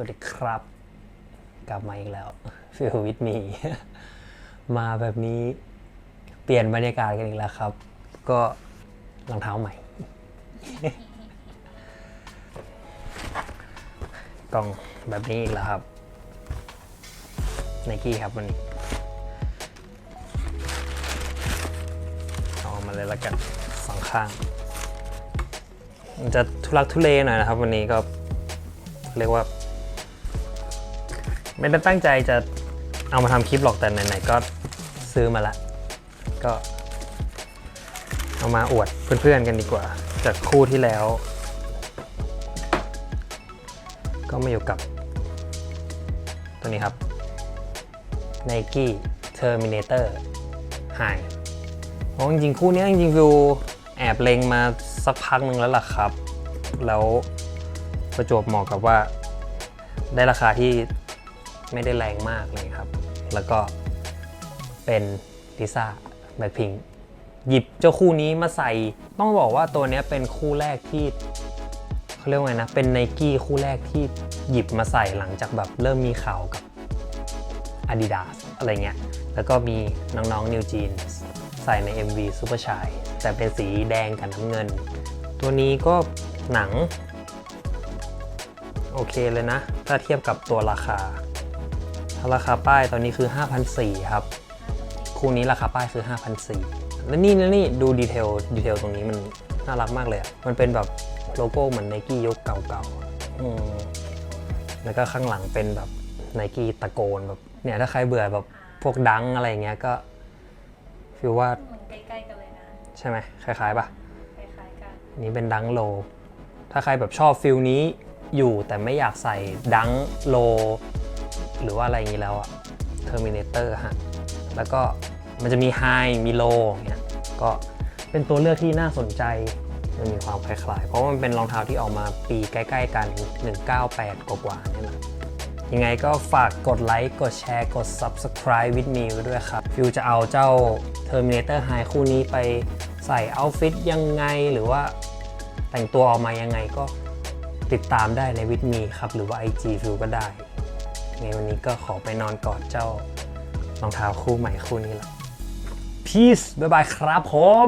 วัสดีครับ กลับมาอีกแล้วฟิลวิทมีมาแบบนี้เปลี่ยนบรรยากาศกันอีกแล้วครับ ก็รองเท้าใหม่กล่องแบบนี้อีกแล้วครับไนกี้ครับวันนี้เอามาเลยละกันสองข้าง มันจะทุลักทุเลหน่อยนะครับ วันนี้ก็เรียกว่า ไม่ได้ตั้งใจจะเอามาทำคลิปหรอกแต่ไหนๆก็ซื้อมาละ ก็ เอามาอวดเพื่อนๆกันดีกว่า จากคู่ที่แล้ว ก็มาอยู่กับ ตัวนี้ครับ Nike Terminator High เพราะจริงๆ คู่นี้จริงๆวิวแอบเลงมาสักพักหนึ่งแล้วล่ะครับ แล้วประจวบเหมาะกับว่าได้ราคาที่ ไม่ได้แรงมากเลยครับ แล้วก็เป็นลิซ่าแบ็คพิงหยิบเจ้าคู่นี้มาใส่ ต้องบอกว่าตัวนี้เป็นคู่แรกที่เขาเรียกว่าไงนะ เป็นไนกี้คู่แรกที่หยิบมาใส่หลังจากแบบเริ่มมีข่าวกับ Adidas อะไรเงี้ย แล้วก็มีน้องๆ New Jeans ใส่ใน MV Super Shy แต่เป็นสีแดงกับน้ำเงิน ตัวนี้ก็หนัง โอเคเลยนะ ถ้าเทียบกับตัวราคา ราคาป้ายตอนนี้คือ5,400ครับ คู่นี้ราคาป้ายคือ5,400แล้วนี่นะนี่ดูดีเทลดีเทลตรงนี้มันน่ารักมากเลยอะมันเป็นแบบโลโก้เหมือนไนกี้ยุคเก่าๆอืมแล้วก็ข้างหลังเป็นแบบไนกี้ตะโกนแบบเนี่ยถ้าใครเบื่อแบบพวกดังอะไรอย่างเงี้ยก็ฟิลว่าเหมือนใกล้ๆกันเลยนะ ใช่ไหมคล้ายๆปะคล้ายๆกันนี่เป็นดังโล ถ้าใครแบบชอบฟิลนี้อยู่แต่ไม่อยากใส่ดังโล หรือว่าอะไรอย่างนี้แล้วอะ Terminator ฮะ แล้วก็มันจะมี High มี Low เงี้ยก็เป็นตัวเลือกที่น่าสนใจ มันมีความคล้ายๆ เพราะว่ามันเป็นรองเท้าที่ออกมาปีใกล้ๆกัน 198 กว่าๆเนี่ยแหละยังไงก็ฝากกดไลค์ กดแชร์ กด Subscribe with me ไว้ด้วยครับ ฟิวจะเอาเจ้า Terminator High คู่นี้ไปใส่เอาฟิตยังไงหรือว่าแต่งตัวออกมายังไงก็ติดตามได้ในวิดมีครับ หรือว่า IG ฟิวก็ได้ ในวันนี้ก็ขอไปนอนกอดเจ้ารองเท้าคู่ใหม่คู่นี้และ Peace บ๊ายบายครับผม